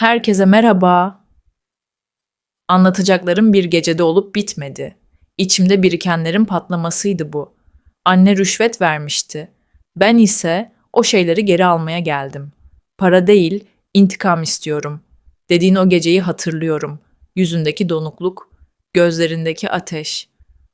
Herkese merhaba. Anlatacaklarım bir gecede olup bitmedi. İçimde birikenlerin patlamasıydı bu. Anne rüşvet vermişti. Ben ise o şeyleri geri almaya geldim. Para değil, intikam istiyorum. Dediğin o geceyi hatırlıyorum. Yüzündeki donukluk, gözlerindeki ateş.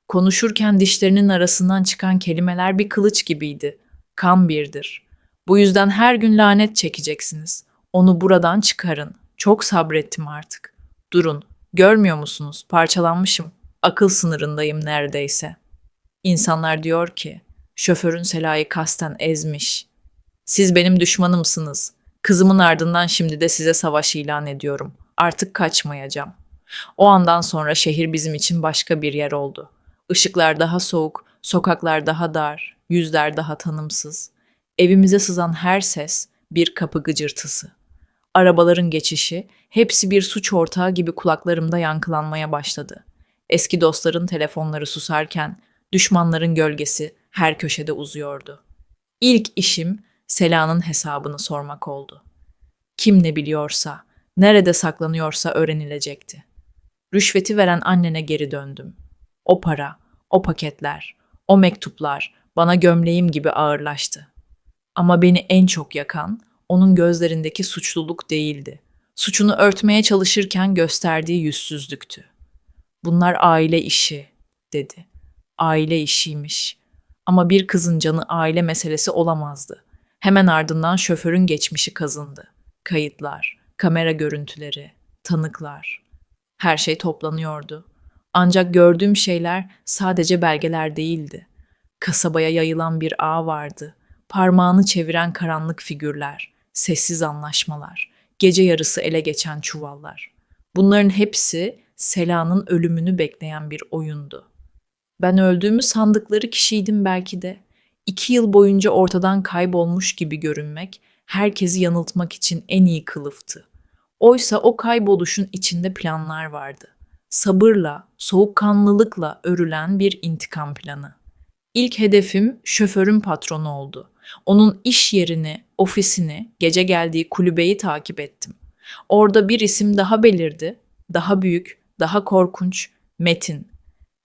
Konuşurken dişlerinin arasından çıkan kelimeler bir kılıç gibiydi. Kan birdir. Bu yüzden her gün lanet çekeceksiniz. Onu buradan çıkarın. Çok sabrettim artık. Durun. Görmüyor musunuz? Parçalanmışım. Akıl sınırındayım neredeyse. İnsanlar diyor ki, şoförün Sela'yı kasten ezmiş. Siz benim düşmanımsınız. Kızımın ardından şimdi de size savaş ilan ediyorum. Artık kaçmayacağım. O andan sonra şehir bizim için başka bir yer oldu. Işıklar daha soğuk, sokaklar daha dar, yüzler daha tanımsız. Evimize sızan her ses bir kapı gıcırtısı. Arabaların geçişi hepsi bir suç ortağı gibi kulaklarımda yankılanmaya başladı. Eski dostların telefonları susarken düşmanların gölgesi her köşede uzuyordu. İlk işim Sela'nın hesabını sormak oldu. Kim ne biliyorsa, nerede saklanıyorsa öğrenilecekti. Rüşveti veren annene geri döndüm. O para, o paketler, o mektuplar bana gömleğim gibi ağırlaştı. Ama beni en çok yakan onun gözlerindeki suçluluk değildi. Suçunu örtmeye çalışırken gösterdiği yüzsüzlüktü. Bunlar aile işi, dedi. Aile işiymiş. Ama bir kızın canı aile meselesi olamazdı. Hemen ardından şoförün geçmişi kazındı. Kayıtlar, kamera görüntüleri, tanıklar. Her şey toplanıyordu. Ancak gördüğüm şeyler sadece belgeler değildi. Kasabaya yayılan bir ağ vardı. Parmağını çeviren karanlık figürler, sessiz anlaşmalar, gece yarısı ele geçen çuvallar. Bunların hepsi Sela'nın ölümünü bekleyen bir oyundu. Ben öldüğümü sandıkları kişiydim belki de. İki yıl boyunca ortadan kaybolmuş gibi görünmek, herkesi yanıltmak için en iyi kılıftı. Oysa o kayboluşun içinde planlar vardı. Sabırla, soğukkanlılıkla örülen bir intikam planı. İlk hedefim şoförün patronu oldu. Onun iş yerini, ofisini, gece geldiği kulübeyi takip ettim. Orada bir isim daha belirdi. Daha büyük, daha korkunç. Metin.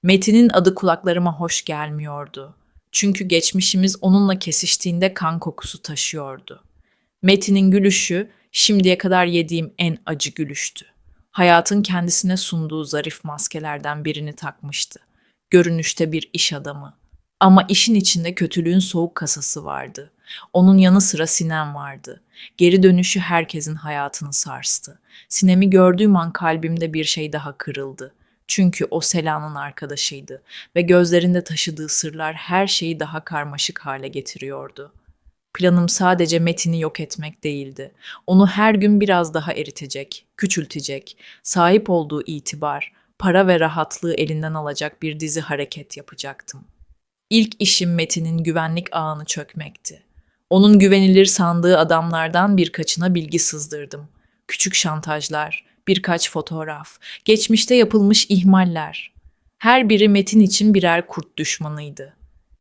Metin'in adı kulaklarıma hoş gelmiyordu. Çünkü geçmişimiz onunla kesiştiğinde kan kokusu taşıyordu. Metin'in gülüşü şimdiye kadar yediğim en acı gülüştü. Hayatın kendisine sunduğu zarif maskelerden birini takmıştı. Görünüşte bir iş adamı. Ama işin içinde kötülüğün soğuk kasası vardı. Onun yanı sıra Sinem vardı. Geri dönüşü herkesin hayatını sarstı. Sinem'i gördüğüm an kalbimde bir şey daha kırıldı. Çünkü o Sela'nın arkadaşıydı ve gözlerinde taşıdığı sırlar her şeyi daha karmaşık hale getiriyordu. Planım sadece Metin'i yok etmek değildi. Onu her gün biraz daha eritecek, küçültecek, sahip olduğu itibar, para ve rahatlığı elinden alacak bir dizi hareket yapacaktım. İlk işim Metin'in güvenlik ağını çökmekti. Onun güvenilir sandığı adamlardan birkaçına bilgi sızdırdım. Küçük şantajlar, birkaç fotoğraf, geçmişte yapılmış ihmaller. Her biri Metin için birer kurt düşmanıydı.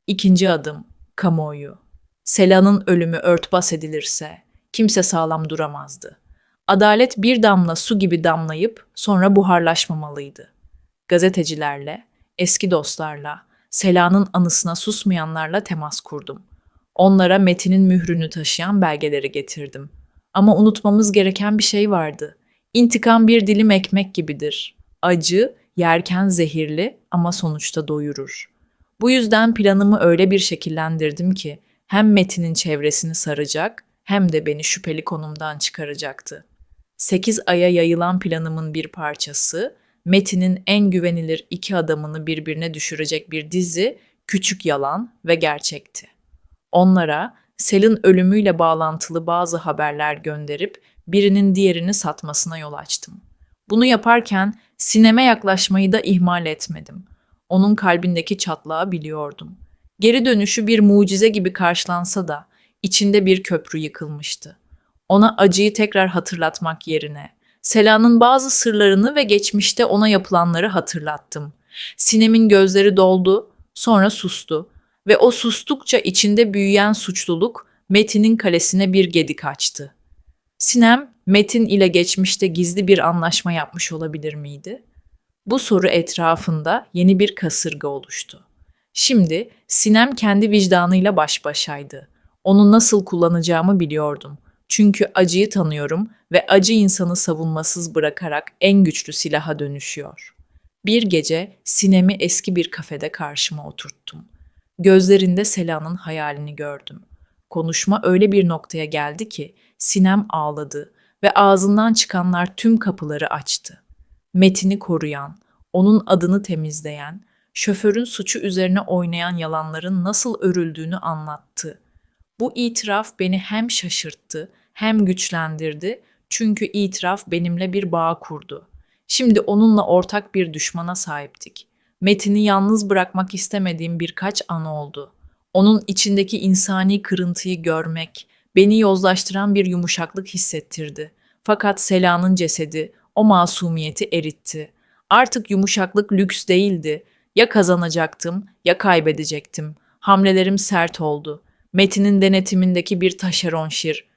İkinci adım, kamuoyu. Sela'nın ölümü örtbas edilirse kimse sağlam duramazdı. Adalet bir damla su gibi damlayıp sonra buharlaşmamalıydı. Gazetecilerle, eski dostlarla, Sela'nın anısına susmayanlarla temas kurdum. Onlara Metin'in mührünü taşıyan belgeleri getirdim. Ama unutmamız gereken bir şey vardı. İntikam bir dilim ekmek gibidir. Acı, yerken zehirli ama sonuçta doyurur. Bu yüzden planımı öyle bir şekillendirdim ki hem Metin'in çevresini saracak hem de beni şüpheli konumdan çıkaracaktı. Sekiz aya yayılan planımın bir parçası, Metin'in en güvenilir iki adamını birbirine düşürecek bir dizi Küçük Yalan ve Gerçekti. Onlara Sel'in ölümüyle bağlantılı bazı haberler gönderip birinin diğerini satmasına yol açtım. Bunu yaparken sineme yaklaşmayı da ihmal etmedim. Onun kalbindeki çatlağı biliyordum. Geri dönüşü bir mucize gibi karşılansa da içinde bir köprü yıkılmıştı. Ona acıyı tekrar hatırlatmak yerine Sela'nın bazı sırlarını ve geçmişte ona yapılanları hatırlattım. Sinem'in gözleri doldu, sonra sustu ve o sustukça içinde büyüyen suçluluk Metin'in kalesine bir gedik açtı. Sinem, Metin ile geçmişte gizli bir anlaşma yapmış olabilir miydi? Bu soru etrafında yeni bir kasırga oluştu. Şimdi Sinem kendi vicdanıyla baş başaydı. Onu nasıl kullanacağımı biliyordum. Çünkü acıyı tanıyorum ve acı insanı savunmasız bırakarak en güçlü silaha dönüşüyor. Bir gece Sinem'i eski bir kafede karşıma oturttum. Gözlerinde Sela'nın hayalini gördüm. Konuşma öyle bir noktaya geldi ki Sinem ağladı ve ağzından çıkanlar tüm kapıları açtı. Metin'i koruyan, onun adını temizleyen, şoförün suçu üzerine oynayan yalanların nasıl örüldüğünü anlattı. Bu itiraf beni hem şaşırttı hem güçlendirdi çünkü itiraf benimle bir bağ kurdu. Şimdi onunla ortak bir düşmana sahiptik. Metin'i yalnız bırakmak istemediğim birkaç an oldu. Onun içindeki insani kırıntıyı görmek, beni yozlaştıran bir yumuşaklık hissettirdi. Fakat Sela'nın cesedi o masumiyeti eritti. Artık yumuşaklık lüks değildi. Ya kazanacaktım ya kaybedecektim. Hamlelerim sert oldu. Metin'in denetimindeki bir taşeron şir